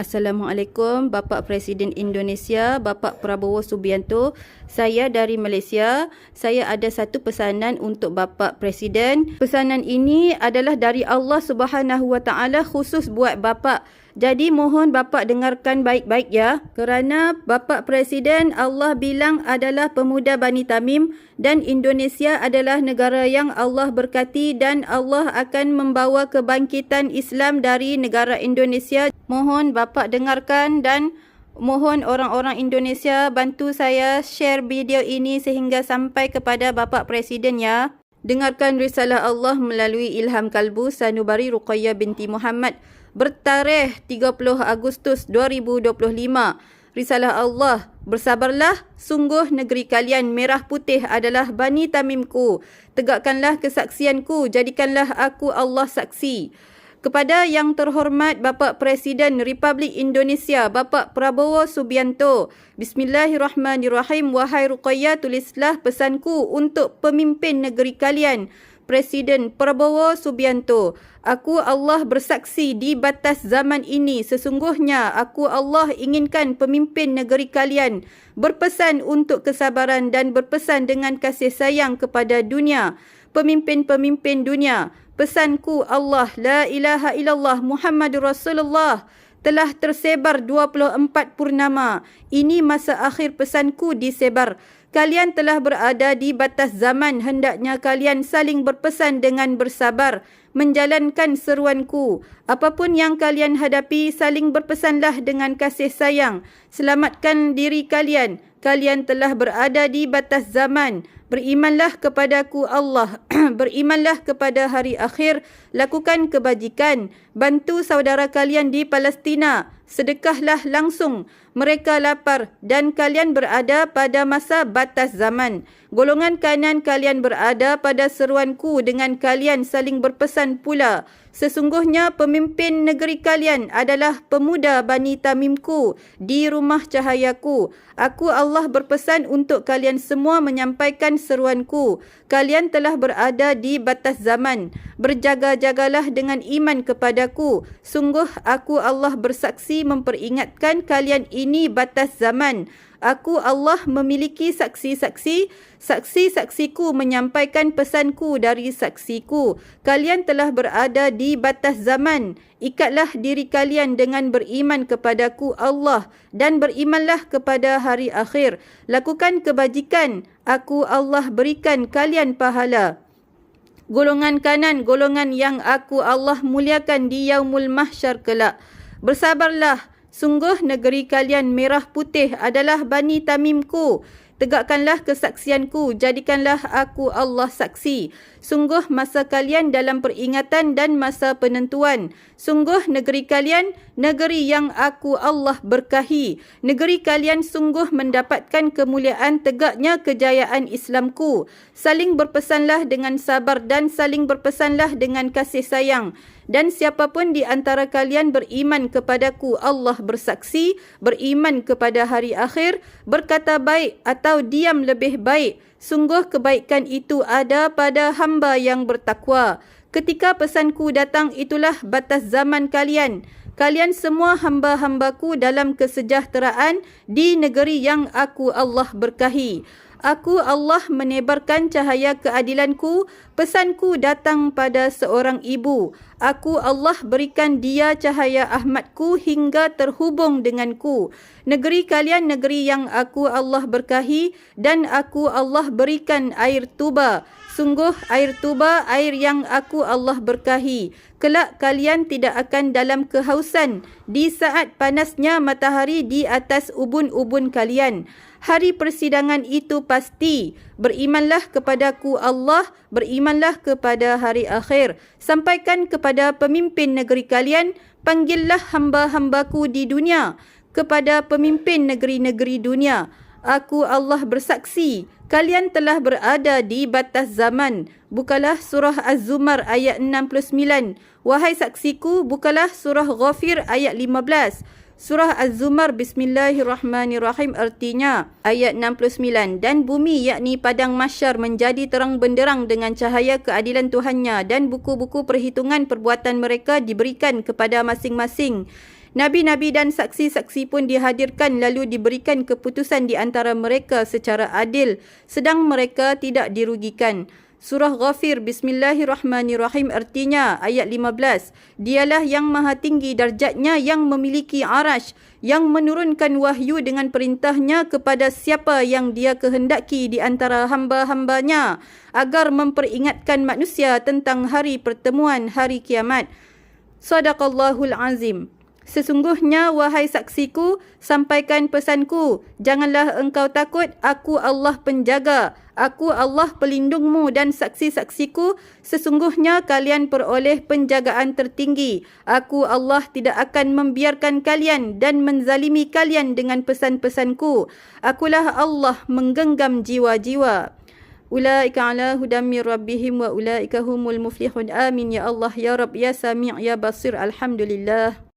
Assalamualaikum Bapak Presiden Indonesia, Bapak Prabowo Subianto. Saya dari Malaysia. Saya ada satu pesanan untuk Bapak Presiden. Pesanan ini adalah dari Allah Subhanahu Wa Taala khusus buat Bapak. Jadi mohon Bapak dengarkan baik-baik ya. Kerana Bapak Presiden Allah bilang adalah pemuda Bani Tamim dan Indonesia adalah negara yang Allah berkati dan Allah akan membawa kebangkitan Islam dari negara Indonesia. Mohon Bapak dengarkan dan mohon orang-orang Indonesia bantu saya share video ini sehingga sampai kepada Bapak Presiden ya. Dengarkan risalah Allah melalui Ilham Kalbu Sanubari Ruqayyah binti Muhammad bertarikh 30 Agustus 2025. Risalah Allah, bersabarlah, sungguh negeri kalian merah putih adalah Bani Tamimku. Tegakkanlah kesaksianku, jadikanlah aku Allah saksi. Kepada yang terhormat Bapak Presiden Republik Indonesia Bapak Prabowo Subianto. Bismillahirrahmanirrahim. Wahai Ruqayyah tulislah pesanku untuk pemimpin negeri kalian. Presiden Prabowo Subianto. Aku Allah bersaksi di batas zaman ini sesungguhnya aku Allah inginkan pemimpin negeri kalian berpesan untuk kesabaran dan berpesan dengan kasih sayang kepada dunia pemimpin-pemimpin dunia pesanku Allah la ilaha illallah Muhammadur Rasulullah telah tersebar 24 purnama. Ini masa akhir pesanku disebar. Kalian telah berada di batas zaman hendaknya kalian saling berpesan dengan bersabar menjalankan seruanku. Apapun yang kalian hadapi saling berpesanlah dengan kasih sayang. Selamatkan diri kalian. Kalian telah berada di batas zaman. Berimanlah kepadaku Allah. Berimanlah kepada hari akhir. Lakukan kebajikan. Bantu saudara kalian di Palestina. Sedekahlah langsung. Mereka lapar dan kalian berada pada masa batas zaman. Golongan kanan kalian berada pada seruanku dengan kalian saling berpesan pula. Sesungguhnya pemimpin negeri kalian adalah pemuda Bani Tamimku di rumah cahayaku. Aku Allah berpesan untuk kalian semua menyampaikan seruanku. Kalian telah berada di batas zaman. Berjaga-jagalah dengan iman kepadaku. Sungguh aku Allah bersaksi memperingatkan kalian ini batas zaman. Aku Allah memiliki saksi-saksi. Saksi-saksiku menyampaikan pesanku dari saksiku. Kalian telah berada di batas zaman. Ikatlah diri kalian dengan beriman kepadaku Allah dan berimanlah kepada hari akhir. Lakukan kebajikan. Aku Allah berikan kalian pahala. Golongan kanan, golongan yang aku Allah muliakan di yaumul mahsyar kelak. Bersabarlah Sungguh negeri kalian merah putih adalah Bani Tamimku. Tegakkanlah kesaksianku, jadikanlah aku Allah saksi. Sungguh masa kalian dalam peringatan dan masa penentuan. Sungguh negeri kalian, negeri yang aku Allah berkahi. Negeri kalian sungguh mendapatkan kemuliaan tegaknya kejayaan Islamku. Saling berpesanlah dengan sabar dan saling berpesanlah dengan kasih sayang. Dan siapapun di antara kalian beriman kepadaku, Allah bersaksi, beriman kepada hari akhir, berkata baik atau diam lebih baik. Sungguh kebaikan itu ada pada hamba yang bertakwa. Ketika pesanku datang itulah batas zaman kalian. Kalian semua hamba-hambaku dalam kesejahteraan di negeri yang aku Allah berkahi. Aku Allah menebarkan cahaya keadilanku, pesanku datang pada seorang ibu. Aku Allah berikan dia cahaya Ahmadku hingga terhubung denganku. Negeri kalian negeri yang aku Allah berkahi dan aku Allah berikan air tuba. Sungguh air tuba air yang aku Allah berkahi. Kelak kalian tidak akan dalam kehausan di saat panasnya matahari di atas ubun-ubun kalian hari persidangan itu pasti. Berimanlah kepadaku Allah, berimanlah kepada hari akhir. Sampaikan kepada pemimpin negeri kalian, panggillah hamba-hambaku di dunia kepada pemimpin negeri-negeri dunia. Aku Allah bersaksi, kalian telah berada di batas zaman. Bukalah surah Az-Zumar ayat 69. Wahai saksiku, bukalah surah Ghafir ayat 15. Surah Az-Zumar Bismillahirrahmanirrahim artinya ayat 69 dan bumi yakni padang mahsyar menjadi terang benderang dengan cahaya keadilan Tuhannya dan buku-buku perhitungan perbuatan mereka diberikan kepada masing-masing Nabi-nabi dan saksi-saksi pun dihadirkan lalu diberikan keputusan di antara mereka secara adil sedang mereka tidak dirugikan. Surah Ghafir Bismillahirrahmanirrahim artinya ayat 15 Dialah yang maha tinggi darjatnya yang memiliki arash yang menurunkan wahyu dengan perintahnya kepada siapa yang dia kehendaki di antara hamba-hambanya agar memperingatkan manusia tentang hari pertemuan hari kiamat. Sadaqallahul azim. Sesungguhnya, wahai saksiku, sampaikan pesanku. Janganlah engkau takut, aku Allah penjaga. Aku Allah pelindungmu dan saksi-saksiku. Sesungguhnya kalian peroleh penjagaan tertinggi. Aku Allah tidak akan membiarkan kalian dan menzalimi kalian dengan pesan-pesanku. Akulah Allah menggenggam jiwa-jiwa. Ulaika ala hudam min rabbihim wa ulaika humul muflihun. Amin ya Allah ya Rabb ya Sami' ya Basir. Alhamdulillah.